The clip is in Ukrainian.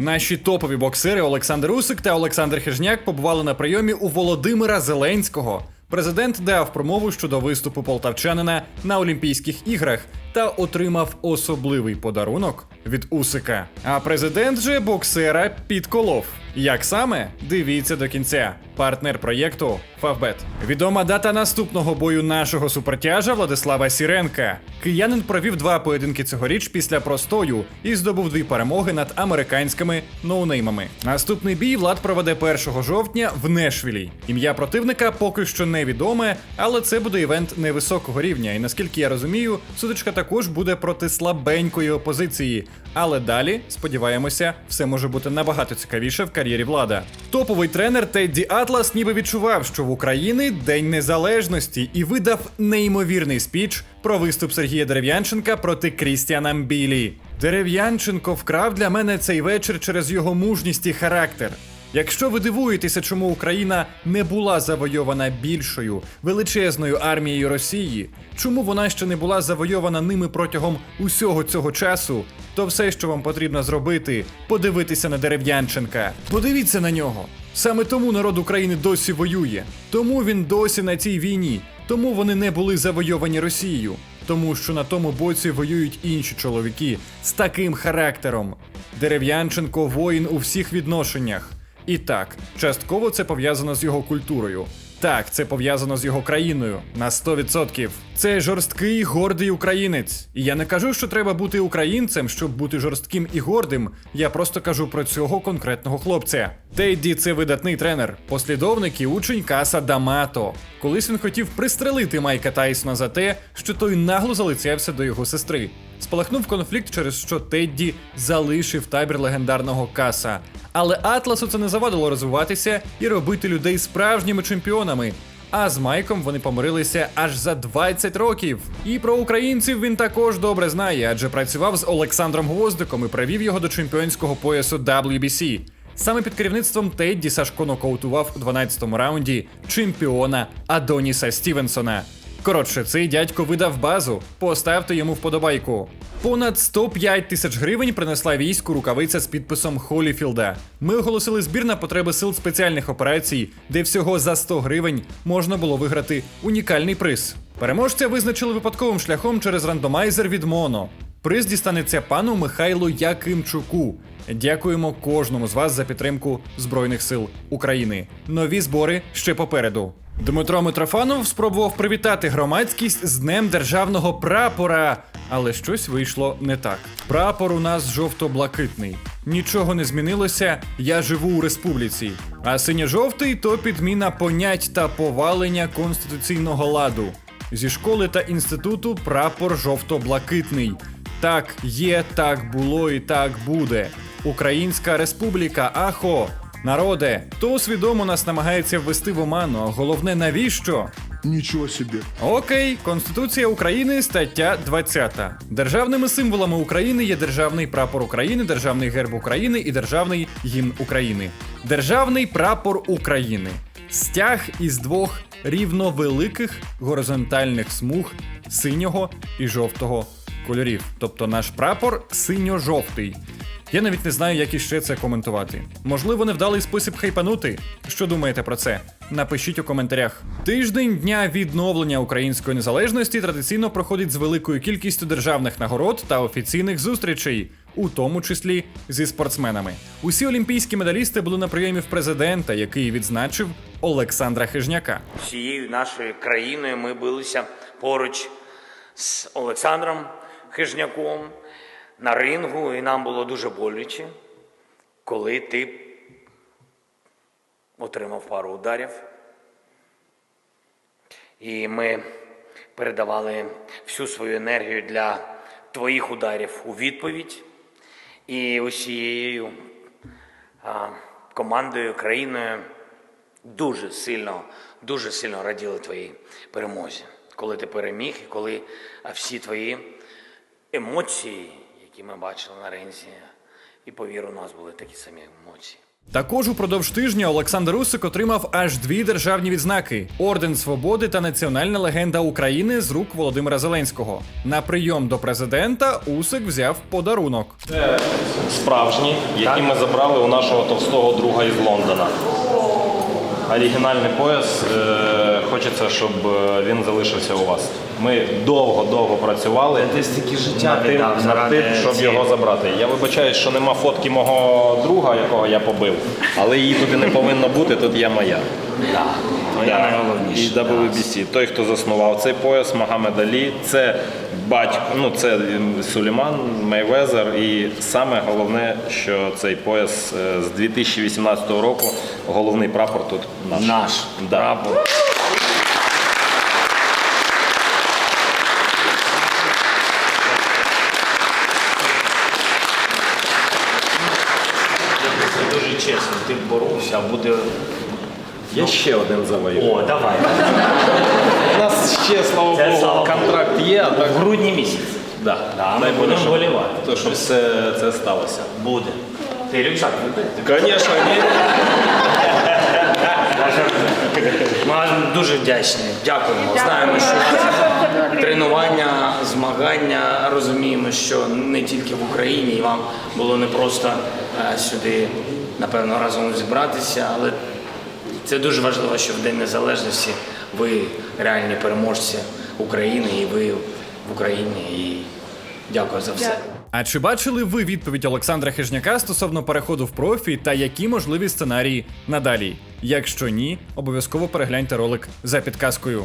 Наші топові боксери Олександр Усик та Олександр Хижняк побували на прийомі у Володимира Зеленського. Президент дав промову щодо виступу полтавчанина на Олімпійських іграх та отримав особливий подарунок від Усика. А президент же боксера підколов. Як саме? Дивіться до кінця. Партнер проєкту Фавбет. Відома дата наступного бою нашого супертяжа Владислава Сіренка. Киянин провів два поєдинки цьогоріч після простою і здобув дві перемоги над американськими ноунеймами. Наступний бій Влад проведе 1 жовтня в Нешвілі. Ім'я противника поки що невідоме, але це буде івент невисокого рівня. І наскільки я розумію, сутичка також буде проти слабенької опозиції. Але далі, сподіваємося, все може бути набагато цікавіше в кар'єрі влада. Топовий тренер Тедді Атлас ніби відчував, що в Україні День Незалежності і видав неймовірний спіч про виступ Сергія Дерев'янченка проти Крістіана Мбілі. Дерев'янченко вкрав для мене цей вечір через його мужність і характер. Якщо ви дивуєтеся, чому Україна не була завойована більшою величезною армією Росії, чому вона ще не була завойована ними протягом усього цього часу, то все, що вам потрібно зробити, подивитися на Дерев'янченка. Подивіться на нього. Саме тому народ України досі воює, тому він досі на цій війні, тому вони не були завойовані Росією, тому що на тому боці воюють інші чоловіки з таким характером. Дерев'янченко воїн у всіх відношеннях. І так, частково це пов'язано з його культурою. Так, це пов'язано з його країною на 100%. Це жорсткий гордий українець. І я не кажу, що треба бути українцем, щоб бути жорстким і гордим. Я просто кажу про цього конкретного хлопця. Тедді це видатний тренер, послідовник і учень Каса Дамато. Колись він хотів пристрелити Майка Тайсона за те, що той нагло залицявся до його сестри. Спалахнув конфлікт, через що Тедді залишив табір легендарного Каса. Але Атласу це не завадило розвиватися і робити людей справжніми чемпіонами. А з Майком вони помирилися аж за 20 років. І про українців він також добре знає, адже працював з Олександром Гвоздиком і привів його до чемпіонського поясу WBC. Саме під керівництвом Тедді Сашко нокаутував у 12-му раунді чемпіона Адоніса Стівенсона. Коротше, цей дядько видав базу. Поставте йому вподобайку. Понад 105 тисяч гривень принесла війську рукавиця з підписом Холіфілда. Ми оголосили збір на потреби сил спеціальних операцій, де всього за 100 гривень можна було виграти унікальний приз. Переможця визначили випадковим шляхом через рандомайзер від Моно. Приз дістанеться пану Михайлу Якимчуку. Дякуємо кожному з вас за підтримку Збройних сил України. Нові збори ще попереду. Дмитро Митрофанов спробував привітати громадськість з Днем державного прапора, але щось вийшло не так. Прапор у нас жовто-блакитний. Нічого не змінилося, я живу у республіці. А синьо-жовтий то підміна понять та повалення конституційного ладу. Зі школи та інституту прапор жовто-блакитний. Так є, так було і так буде. Українська республіка, ахо! Народе, то свідомо нас намагається ввести в оману. а Головне, навіщо? Ничего себе. Окей, Конституція України, стаття 20. Державними символами України є державний прапор України, державний герб України і державний гімн України. Державний прапор України. Стяг із двох рівновеликих горизонтальних смуг синього і жовтого кольорів. Тобто наш прапор синьо-жовтий. Я навіть не знаю, як іще це коментувати. Можливо, невдалий спосіб хайпанути. Що думаєте про це? Напишіть у коментарях. Тиждень дня відновлення української незалежності традиційно проходить з великою кількістю державних нагород та офіційних зустрічей, у тому числі зі спортсменами. Усі олімпійські медалісти були на прийомі в президента, який відзначив Олександра Хижняка. всією нашою країною ми билися поруч з Олександром Хижняком на рингу, і нам було дуже боляче, коли ти отримав пару ударів. І ми передавали всю свою енергію для твоїх ударів у відповідь. І усією а, командою, країною дуже сильно, дуже сильно раділи твоїй перемозі, коли ти переміг, і коли всі твої емоції, які ми бачили на ринзі, і повір, у нас були такі самі емоції. Також упродовж тижня Олександр Усик отримав аж дві державні відзнаки: Орден Свободи та Національна легенда України з рук Володимира Зеленського. На прийом до президента Усик взяв подарунок. Це справжні, які ми забрали у нашого товстого друга із Лондона. Оригінальний пояс. Е, хочеться, щоб е, він залишився у вас. Ми довго-довго працювали Ти стільки життя над тим, віддав над заради тим, щоб цієї- його забрати. Я вибачаюсь, що нема фотки мого друга, якого я побив, але її туди не повинно бути, тут є моя. Да. Твоя Да. найголовніша. І WBC. Той, хто заснував цей пояс, Магомед Алі, це батько, ну це Сулейман, Мейвезер. І саме головне, що цей пояс е, з 2018 року головний прапор тут наш. Наш Да. прапор. Це дуже чесно, ти боровся, а буде. Я ще один завоюю. О, давай. У нас ще, слава Це Богу, слава Богу. контракт є, а так. В грудні місяць. Да. Да, ми Дай Боже, будемо щоб- вболівати. То, щоб все це сталося. Буде. Ти рюкзак вибери. Звісно, ні. Ми вам дуже вдячні. Дякуємо. Знаємо, що тренування, змагання. Розуміємо, що не тільки в Україні, і вам було непросто е, сюди, напевно, разом зібратися, але це дуже важливо, що в День Незалежності ви реальні переможці України, і ви в Україні. І дякую за все. А чи бачили ви відповідь Олександра Хижняка стосовно переходу в профі та які можливі сценарії надалі? Якщо ні, обов'язково перегляньте ролик за підказкою.